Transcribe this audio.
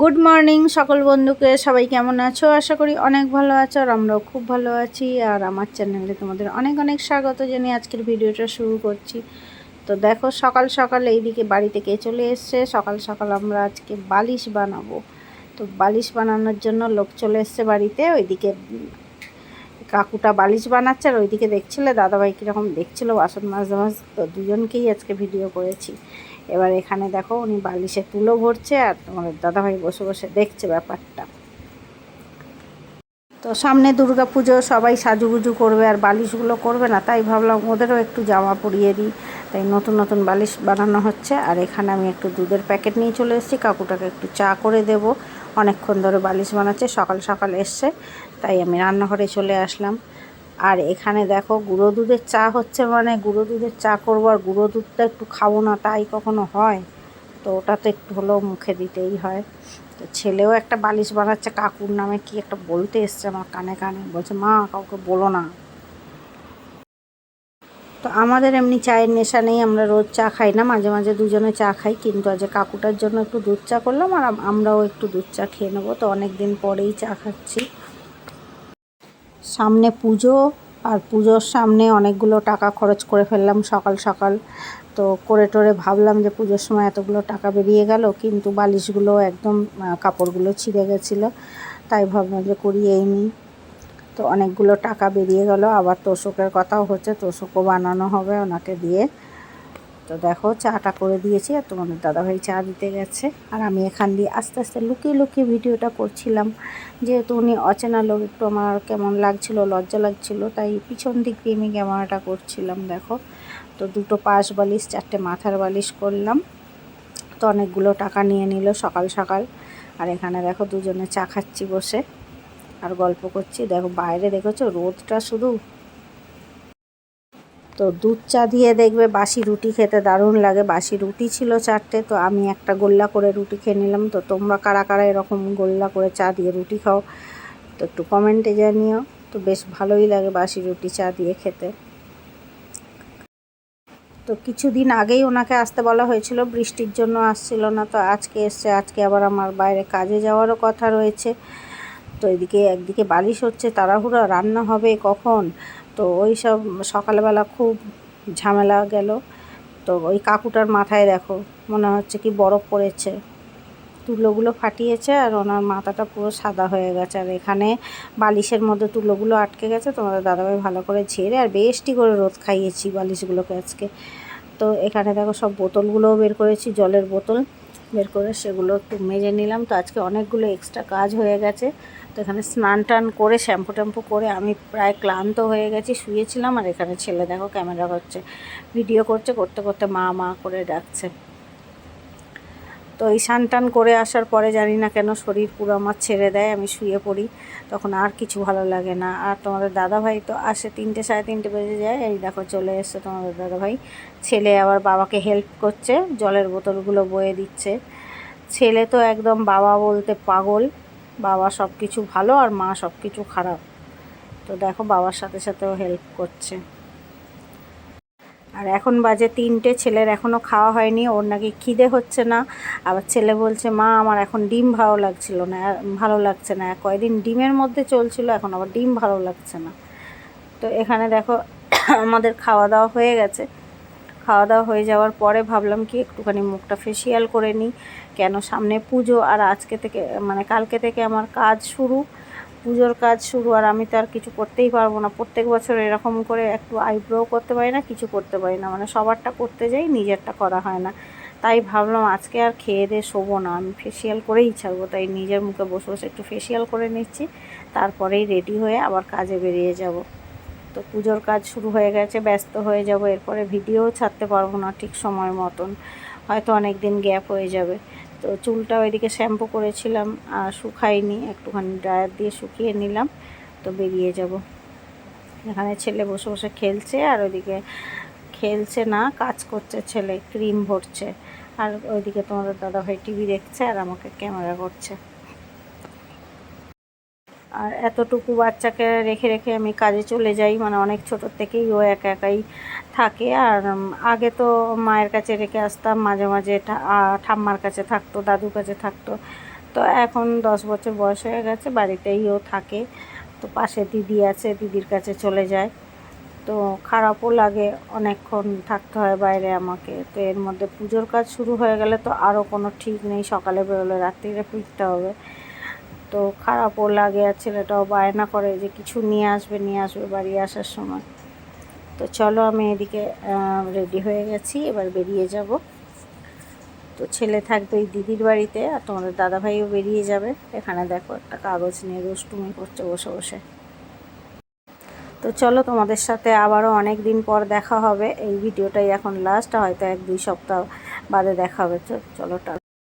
Good morning সকল বন্ধুকে। সবাই কেমন আছো? আশা করি অনেক ভালো আছো আর আমরাও খুব ভালো আছি। আর আমার চ্যানেলে তোমাদের অনেক অনেক স্বাগত জানিয়ে আজকের ভিডিওটা শুরু করছি। তো দেখো, সকাল সকাল এইদিকে বাড়িতে কে চলে এসছে? সকাল সকাল আমরা আজকে বালিশ বানাবো। তো বালিশ বানানোর জন্য লোক চলে এসছে বাড়িতে। ওইদিকে কাকুটা বালিশ বানাচ্ছে আর ওইদিকে দেখছিলে? দাদাভাই কীরকম দেখছিলো? বাসন মাছ মাছ তো দুজনকেই আজকে ভিডিও করেছি। এবার এখানে দেখো উনি বালিশে তুলো ভরছে আর তোমাদের দাদাভাই বসে বসে দেখছে ব্যাপারটা। তো সামনে দুর্গা পুজো, সবাই সাজুগুজু করবে আর বালিশগুলো করবে না, তাই ভাবলাম ওদেরও একটু জামা পরিয়ে দিই। তাই নতুন নতুন বালিশ বানানো হচ্ছে আর এখানে আমি একটু দুধের প্যাকেট নিয়ে চলে এসেছি, কাকুটাকে একটু চা করে দেব। অনেকক্ষণ ধরে বালিশ বানাচ্ছে, সকাল সকাল এসছে, তাই আমি রান্নাঘরে চলে আসলাম। আর এখানে দেখো গুঁড়ো দুধের চা হচ্ছে মানে গুঁড়ো দুধের চা করব আর গুঁড়ো দুধটা একটু খাব না, তাই কখনো হয়? তো ওটা তো একটু হলেও মুখে দিতেই হয়। তো ছেলেও একটা বালিশ বানাচ্ছে, কাকুর নামে কি একটা বলতে এসছে আমার কানে কানে। বলছে, মা, কাউকে বলো না। তো আমাদের এমনি চায়ের নেশা নেই, আমরা রোজ চা খাই না, মাঝে মাঝে দুজনে চা খাই, কিন্তু আজ কাকুটার জন্য একটু দুধ চা করলাম আর আমরাও একটু দুধ চা খেয়ে নেব। তো অনেক দিন পরেই চা খাচ্ছি। সামনে পুজো, আর পুজোর সামনে অনেকগুলো টাকা খরচ করে ফেললাম সকাল সকাল। তো করে টোরে ভাবলাম যে পুজোর সময় এতগুলো টাকা বেরিয়ে গেল, কিন্তু বালিশগুলো একদম কাপড়গুলো ছিঁড়ে গেছিল। তাই ভাবলাম যে করিয়েই নিই। তো অনেকগুলো টাকা বেরিয়ে গেল। আবার তোষকের কথাও হচ্ছে, তোষকও বানানো হবে ওনাকে দিয়ে। তো দেখো, চাটা করে দিয়েছি আর তোমাদের দাদাভাই চা দিতে গেছে। আর আমি এখান দিয়ে আস্তে আস্তে লুকিয়ে লুকিয়ে ভিডিওটা করছিলাম, যেহেতু উনি অচেনা লোক, একটু আমার কেমন লাগছিল, লজ্জা লাগছিল, তাই পিছন দিক দিয়ে আমি ক্যামেরাটা করছিলাম, দেখো। তো দুটো পাশ বালিশ, চারটে মাথার বালিশ করলাম। তো অনেকগুলো টাকা নিয়ে নিল সকাল সকাল। আর এখানে দেখো, দুজনে চা খাচ্ছি বসে। আর গল্প করছি। দেখো, বাইরে দেখেছ, রোদটা শুধু তো দুধ চা দিয়ে দেখবে বাসি রুটি খেতে দারুণ লাগে। বাসি রুটি ছিল চারটে, তো আমি একটা গোল্লা করে রুটি খেয়ে নিলাম। তো তোমরা কারা কারা এরকম গোল্লা করে চা দিয়ে রুটি খাও, তো একটু কমেন্টে জানিও। তো বেশ ভালোই লাগে বাসি রুটি চা দিয়ে খেতে। তো কিছুদিন আগেই ওনাকে আসতে বলা হয়েছিল, বৃষ্টির জন্য আসছিল না, তো আজকে এসছে, আজকে আবার আমার বাইরে কাজে যাওয়ারও কথা রয়েছে। তো এদিকে একদিকে বালিশ হচ্ছে, তাড়াহুড়া, রান্না হবে কখন? তো ওই সব সকালবেলা খুব ঝামেলা গেল। তো ওই কাকুটার মাথায় দেখো, মনে হচ্ছে কি বরফ পড়েছে। তুলোগুলো ফাটিয়েছে আর ওনার মাথাটা পুরো সাদা হয়ে গেছে। আর এখানে বালিশের মধ্যে তুলোগুলো আটকে গেছে তোমাদের দাদাভাই ভালো করে ঝেড়ে আর বেশটি করে রোদ খাইয়েছি বালিশগুলোকে আজকে। তো এখানে দেখো সব বোতলগুলোও বের করেছি, জলের বোতল। বের করে সেগুলো একটু মেজে নিলাম। তো আজকে অনেকগুলো এক্সট্রা কাজ হয়ে গেছে। তো এখানে স্নান টান করে, শ্যাম্পু ট্যাম্পু করে আমি প্রায় ক্লান্ত হয়ে গেছি। শুয়েছিলাম আর এখানে ছেলে দেখো, ক্যামেরা করছে ভিডিও করছে, করতে করতে মা মা করে ডাকছে। তো এই স্নান টান করে আসার পরে জানি না কেন শরীর পুরো আমার ছেড়ে দেয়, আমি শুয়ে পড়ি। তখন আর কিছু ভালো লাগে না। আর তোমাদের দাদাভাই তো আসে তিনটে সাড়ে তিনটে বেজে যায়। এই দেখো চলে এসছে তোমাদের দাদাভাই। ছেলে আবার বাবাকে হেল্প করছে, জলের বোতলগুলো বয়ে দিচ্ছে। ছেলে তো একদম বাবা বলতে পাগল। বাবা সব কিছু ভালো আর মা সব কিছু খারাপ। তো দেখো বাবার সাথে সাথেও হেল্প করছে। আর এখন বাজে তিনটে, ছেলের এখনও খাওয়া হয়নি, ওর নাকি খিদে হচ্ছে না। আবার ছেলে বলছে, মা, আমার এখন ডিম ভালো লাগছিল না ভালো লাগছে না। কয়দিন ডিমের মধ্যে চলছিল, এখন আবার ডিম ভালো লাগছে না। তো এখানে দেখো, আমাদের খাওয়া দাওয়া হয়ে গেছে। খাওয়া দাওয়া হয়ে যাওয়ার পরে ভাবলাম কি, একটুখানি মুখটা ফেসিয়াল করে নিই। কেন সামনে পুজো, আর আজকে থেকে মানে কালকে থেকে আমার কাজ শুরু। পুজোর কাজ শুরু আর আমি তো আর কিছু করতেই পারব না। প্রত্যেক বছর এরকম করে একটু আইব্রো করতে পারি না, কিছু করতে পারি না। মানে সবারটা করতে যাই, নিজেরটা করা হয় না। তাই ভাবলাম আজকে আর খেয়ে দিয়ে শোবো না। আমি ফেসিয়াল করেই ছাড়বো তাই নিজের মুখে বসে বসে একটু ফেসিয়াল করে নিচ্ছি। তারপরেই রেডি হয়ে আবার কাজে বেরিয়ে যাব। তো পুজোর কাজ শুরু হয়ে গেছে, ব্যস্ত হয়ে যাব। এরপরে ভিডিও ছাড়তে পারব না ঠিক সময় মতন। হয়তো অনেক দিন গ্যাপ হয়ে যাবে। তো চুলটা ওইদিকে শ্যাম্পু করেছিলাম, আর শুকাইনি একটুখানি ড্রায়ার দিয়ে শুকিয়ে নিলাম, তো বেরিয়ে যাব। এখানে ছেলে বসে বসে খেলছে, আর ওইদিকে খেলছে না, কাজ করছে ছেলে, ক্রিম ভরছে। আর ওইদিকে তোমাদের দাদাভাই টিভি দেখছে, আর আমাকে ক্যামেরা করছে। আর এতটুকু বাচ্চাকে রেখে রেখে আমি কাজে চলে যাই মানে অনেক ছোট থেকেই ও একা একাই থাকে। আর আগে তো মায়ের কাছে রেখে আসতাম, মাঝে মাঝে ঠাম্মার কাছে থাকতো, দাদুর কাছে থাকতো। তো এখন দশ বছর বয়স হয়ে গেছে, বাড়িতেই ও থাকে। তো পাশে দিদি আছে, দিদির কাছে চলে যায়। তো খারাপও লাগে, অনেকক্ষণ থাকতে হয় বাইরে আমাকে। তো এর মধ্যে পুজোর কাজ শুরু হয়ে গেলে তো আরও কোনো ঠিক নেই, সকালে বেরোলে রাত্রিরে ফিরতে হবে। তো খারাপও লাগে আর ছেলেটাও বায়না করে যে কিছু নিয়ে আসবে নিয়ে আসবে বাড়ি আসার সময়। তো চলো আমি এদিকে রেডি হয়ে গেছি, এবার বেরিয়ে যাব। তো ছেলে থাকবে এই দিদির বাড়িতে আর তোমাদের দাদাভাইও বেরিয়ে যাবে। এখানে দেখো একটা কাগজ নিয়ে রোস্টুমি করছে বসে বসে। তো চলো তোমাদের সাথে আবারও অনেক দিন পর দেখা হবে। এই ভিডিওটাই এখন লাস্ট হয়তো এক দুই সপ্তাহ বাদে দেখা হবে। চলো টা